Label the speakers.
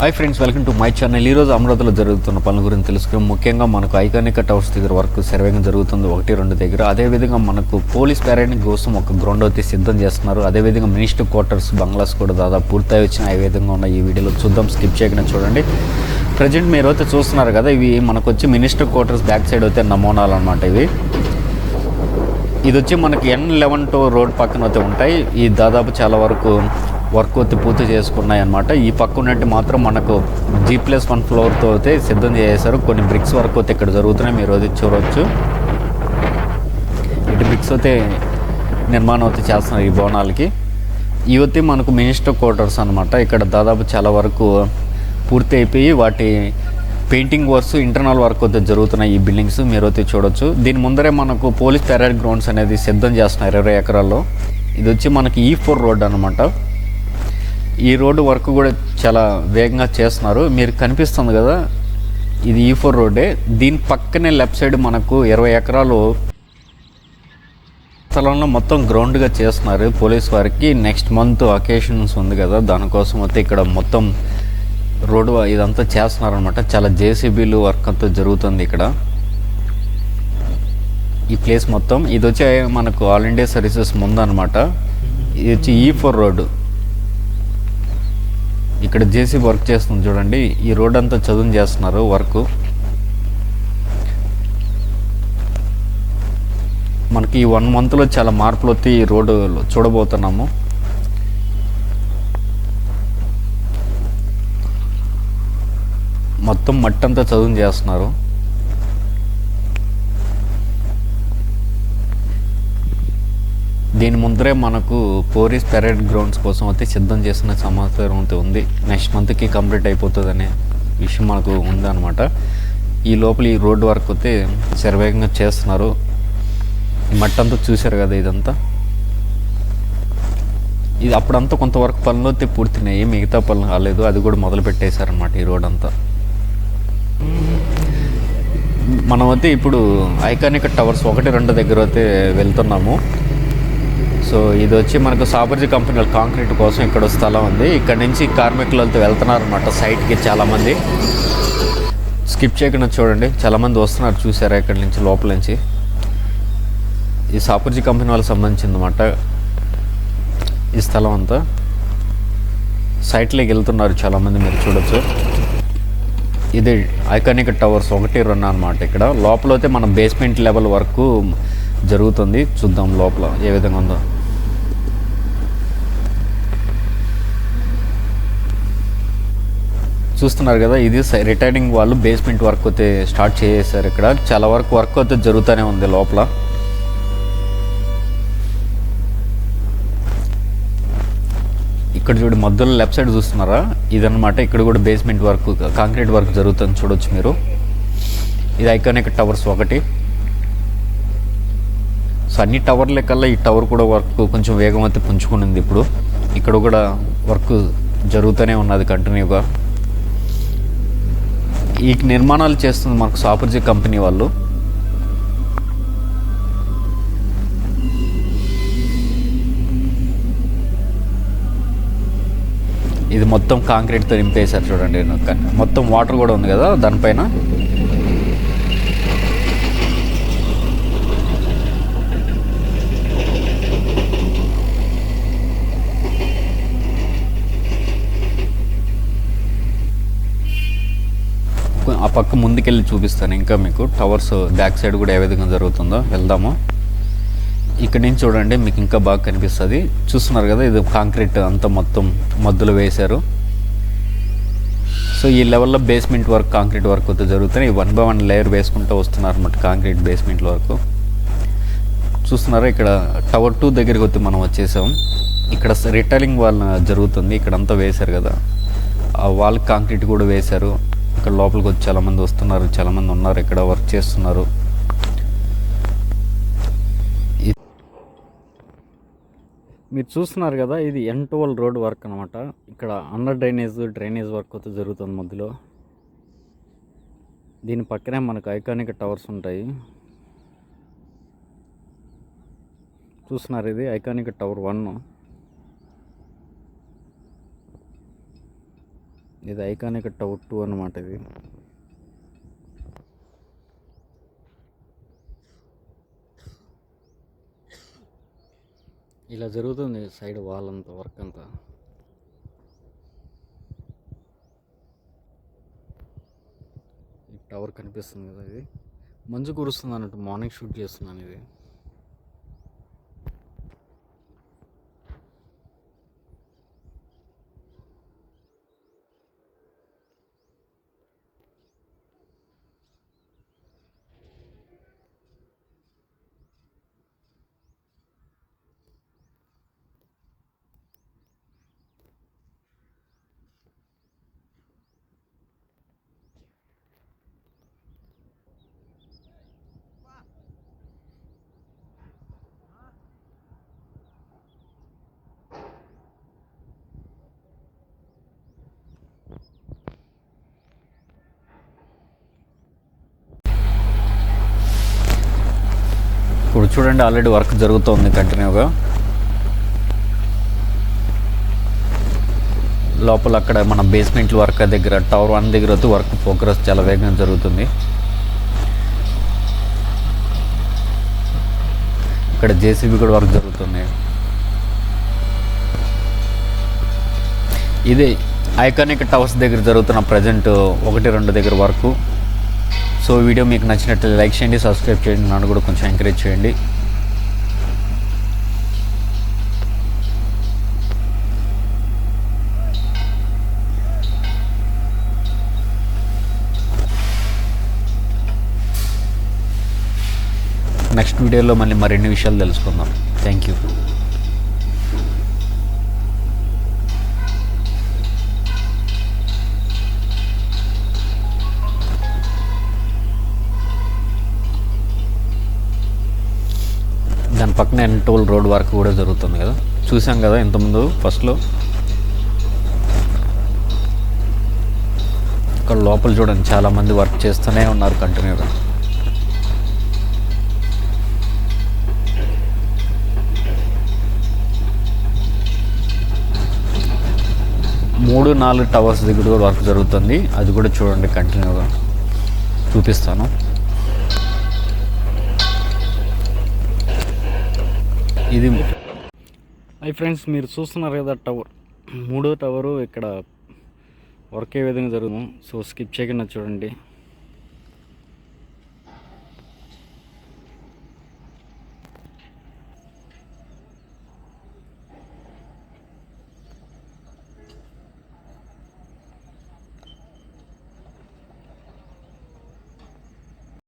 Speaker 1: Hi friends welcome to my channel ఈరోజు అమరావతిలో జరుగుతున్న పనుల గురించి తెలుసుకుని ముఖ్యంగా మనకు ఐకానిక్ టవర్స్ దగ్గర వర్క్ సర్వేగా జరుగుతుంది ఒకటి రెండు దగ్గర. అదేవిధంగా మనకు పోలీస్ ప్యారేడింగ్ కోసం ఒక గ్రౌండ్ అయితే సిద్ధం చేస్తున్నారు. అదేవిధంగా మినిస్టర్ క్వార్టర్స్ బంగ్లాస్ కూడా దాదాపు పూర్తయి వచ్చిన ఏ విధంగా ఉన్న ఈ వీడియోలో చూద్దాం. స్కిప్ చేయకుండా చూడండి. ప్రజెంట్ మీరు అయితే చూస్తున్నారు కదా ఇవి మనకు వచ్చి మినిస్టర్ క్వార్టర్స్ బ్యాక్ సైడ్ అయితే నమూనాలు అనమాట ఇవి. ఇది వచ్చి మనకి ఎన్ లెవెన్ టూ రోడ్ పక్కన అయితే ఉంటాయి. ఈ దాదాపు చాలా వరకు వర్క్ పూర్తి చేసుకున్నాయి అనమాట ఈ పక్క ఉన్నట్టు మాత్రం మనకు జీ ప్లస్ వన్ ఫ్లోర్తో అయితే సిద్ధం చేశారు కొన్ని బ్రిక్స్ వర్క్ అయితే ఇక్కడ జరుగుతున్నాయి. మీరు అది చూడవచ్చు ఇటు బ్రిక్స్ అయితే నిర్మాణం అయితే చేస్తున్నారు ఈ భవనాలకి. ఇవతి మనకు మినిస్టర్ క్వార్టర్స్ అనమాట ఇక్కడ దాదాపు చాలా వరకు పూర్తి అయిపోయి వాటి పెయింటింగ్ వర్క్స్ ఇంటర్నల్ వర్క్ అయితే జరుగుతున్నాయి ఈ బిల్డింగ్స్ మీరు అయితే చూడొచ్చు. దీని ముందరే మనకు పోలీస్ పెరేడ్ గ్రౌండ్స్ అనేది సిద్ధం చేస్తున్నారు. ఇరవై ఎకరాల్లో. ఇది వచ్చి మనకి ఈ ఫోర్ రోడ్ అనమాట ఈ రోడ్డు వర్క్ కూడా చాలా వేగంగా చేస్తున్నారు. మీరు కనిపిస్తుంది కదా ఇది ఈ ఫోర్ రోడ్డే. దీని పక్కనే లెఫ్ట్ సైడ్ మనకు ఇరవై ఎకరాలు స్థలంలో మొత్తం గ్రౌండ్గా చేస్తున్నారు పోలీస్ వారికి. నెక్స్ట్ మంత్ అకేషన్స్ ఉంది కదా దానికోసం అయితే ఇక్కడ మొత్తం రోడ్డు ఇదంతా చేస్తున్నారు అనమాట చాలా జేసీబీలు వర్క్ అంతా జరుగుతుంది ఇక్కడ. ఈ ప్లేస్ మొత్తం. ఇది వచ్చి మనకు ఆల్ ఇండియా సర్వీసెస్ ముందు అనమాట ఇది వచ్చి ఈ ఫోర్ రోడ్డు. ఇక్కడ జేసీ వర్క్ చేస్తుంది చూడండి. ఈ రోడ్ అంతా చదువు చేస్తున్నారు వర్క్. మనకి ఈ వన్ మంత్లో చాలా మార్పులు వచ్చి ఈ రోడ్డు చూడబోతున్నాము. మొత్తం మట్టి అంతా చదువు చేస్తున్నారు. దీని ముందరే మనకు పోరీస్ పెరేడ్ గ్రౌండ్స్ కోసం అయితే సిద్ధం చేసిన సమాచారం అయితే ఉంది. నెక్స్ట్ మంత్కి కంప్లీట్ అయిపోతుంది అనే విషయం మనకు ఉందన్నమాట. ఈ లోపల ఈ రోడ్డు వర్క్ అయితే శరవేగంగా చేస్తున్నారు. మట్టంతా చూశారు కదా ఇదంతా? ఇది అప్పుడంతా కొంతవరకు పనులు అయితే పూర్తినాయి మిగతా పనులు కాలేదు. అది కూడా మొదలు పెట్టేశారనమాట ఈ రోడ్ అంతా. మనం అయితే ఇప్పుడు ఐకానిక్ టవర్స్ ఒకటి రెండు దగ్గర అయితే వెళ్తున్నాము. సో ఇది వచ్చి మనకు సాబర్జీ కంపెనీ కాంక్రీట్ కోసం ఇక్కడ స్థలం ఉంది. ఇక్కడ నుంచి కార్మికులు వెళ్తూ వెళ్తున్నారు అనమాట సైట్కి చాలామంది. స్కిప్ చేయకుండా చూడండి. చాలామంది వస్తున్నారు చూసారా ఇక్కడ నుంచి లోపల నుంచి. ఈ సాపర్జీ కంపెనీ వాళ్ళకి సంబంధించింది అనమాట ఈ స్థలం అంతా. సైట్లోకి వెళ్తున్నారు చాలామంది మీరు చూడొచ్చు. ఇది ఐకానిక్ టవర్స్ ఒకటి రెండు అనమాట ఇక్కడ. లోపల అయితే మన బేస్మెంట్ లెవెల్ వరకు జరుగుతుంది. చూద్దాం లోపల ఏ విధంగా ఉందో. చూస్తున్నారు కదా ఇది రిటైరింగ్ వాళ్ళు బేస్మెంట్ వర్క్ అయితే స్టార్ట్ చేసేసారు ఇక్కడ. చాలా వరకు వర్క్ అయితే జరుగుతూనే ఉంది లోపల. ఇక్కడ చూడు మధ్యలో లెఫ్ట్ సైడ్ చూస్తున్నారా? ఇదనమాట ఇక్కడ కూడా బేస్మెంట్ వర్క్ కాంక్రీట్ వర్క్ జరుగుతుంది చూడొచ్చు మీరు. ఇది ఐకానిక్ టవర్స్ ఒకటి. సో అన్ని టవర్ల కల్లా ఈ టవర్ కూడా వర్క్ కొంచెం వేగం అయితే పుంజుకునింది ఇప్పుడు. ఇక్కడ కూడా వర్క్ జరుగుతూనే ఉన్నది కంటిన్యూగా ఈ నిర్మాణాలు చేస్తుంది మనకు సాపర్జీ కంపెనీ వాళ్ళు ఇది మొత్తం కాంక్రీట్తో నింపేశారు చూడండి. మొత్తం వాటర్ కూడా ఉంది కదా దానిపైన. ఆ పక్క ముందుకెళ్ళి చూపిస్తాను ఇంకా మీకు. టవర్స్ బ్యాక్ సైడ్ కూడా ఏ విధంగా జరుగుతుందో వెళ్దాము. ఇక్కడ నుంచి చూడండి మీకు ఇంకా బాగా కనిపిస్తుంది. చూస్తున్నారు కదా ఇది కాంక్రీట్ అంతా మొత్తం మద్దులు వేశారు. సో ఈ లెవెల్లో బేస్మెంట్ వర్క్ కాంక్రీట్ వర్క్ అయితే జరుగుతున్నాయి. వన్ బై వన్ లేయర్ వేసుకుంటూ వస్తున్నారు అనమాట కాంక్రీట్ బేస్మెంట్ వరకు చూస్తున్నారా ఇక్కడ టవర్ టూ దగ్గరికి వచ్చి మనం వచ్చేసాం. ఇక్కడ రిటైలింగ్ వాల్ జరుగుతుంది. ఇక్కడ అంతా వేశారు కదా. ఆ వాల్ కాంక్రీట్ కూడా వేశారు. ఇక్కడ లోపలికి వచ్చి చాలామంది వస్తున్నారు చాలామంది ఉన్నారు ఇక్కడ వర్క్ చేస్తున్నారు. మీరు చూస్తున్నారు కదా ఇది ఎన్ ట్వెల్వ్ రోడ్ వర్క్ అనమాట ఇక్కడ అండర్ డ్రైనేజ్ డ్రైనేజ్ వర్క్ అయితే జరుగుతుంది మధ్యలో. దీని పక్కనే మనకు ఐకానిక్ టవర్స్ ఉంటాయి. చూస్తున్నారు ఇది ఐకానిక్ టవర్ వన్ ఇది ఐకానిక్ టౌట్ టూ అనమాట ఇది. ఇలా జరుగుతుంది సైడ్ వాల్ అంతా వర్క్ అంతా. ఈ టవర్ కనిపిస్తుంది కదా ఇది. మంచు కురుస్తుంది అన్నట్టు మార్నింగ్ షూట్ చేస్తున్నాను ఇది. ఇప్పుడు చూడండి ఆల్రెడీ వర్క్ జరుగుతోంది కంటిన్యూగా లోపల అక్కడ మన బేస్మెంట్ వర్క్ దగ్గర టవర్ వన్ దగ్గర అయితే వర్క్ ప్రోగ్రెస్ చాలా వేగంగా జరుగుతుంది. ఇక్కడ జేసీబీ కూడా వర్క్ జరుగుతుంది. ఇది ఐకానిక్ టవర్స్ దగ్గర జరుగుతున్న ప్రజెంట్ ఒకటి రెండు దగ్గర వర్క్ సో వీడియో మీకు నచ్చినట్టు లైక్ చేయండి సబ్స్క్రైబ్ చేయండి నన్ను కూడా కొంచెం ఎంకరేజ్ చేయండి. నెక్స్ట్ వీడియోలో మళ్ళీ మరిన్ని విషయాలు తెలుసుకుందాం. థ్యాంక్ యూ దాని పక్కన ఎన్టోల్ రోడ్ వర్క్ కూడా జరుగుతుంది కదా. చూసాం కదా ఇంతకుముందు ఫస్ట్లో ఇక్కడ లోపల చూడండి చాలామంది వర్క్ చేస్తూనే ఉన్నారు కంటిన్యూగా మూడు నాలుగు టవర్స్ దగ్గర కూడా వర్క్ జరుగుతుంది. అది కూడా చూడండి కంటిన్యూగా చూపిస్తాను. ఇది హై ఫ్రెండ్స్ మీరు చూస్తున్నారు కదా టవర్. మూడో టవరు ఇక్కడ వర్క్ ఏ విధంగా జరుగుతుంది. సో స్కిప్ చేయకుండా చూడండి.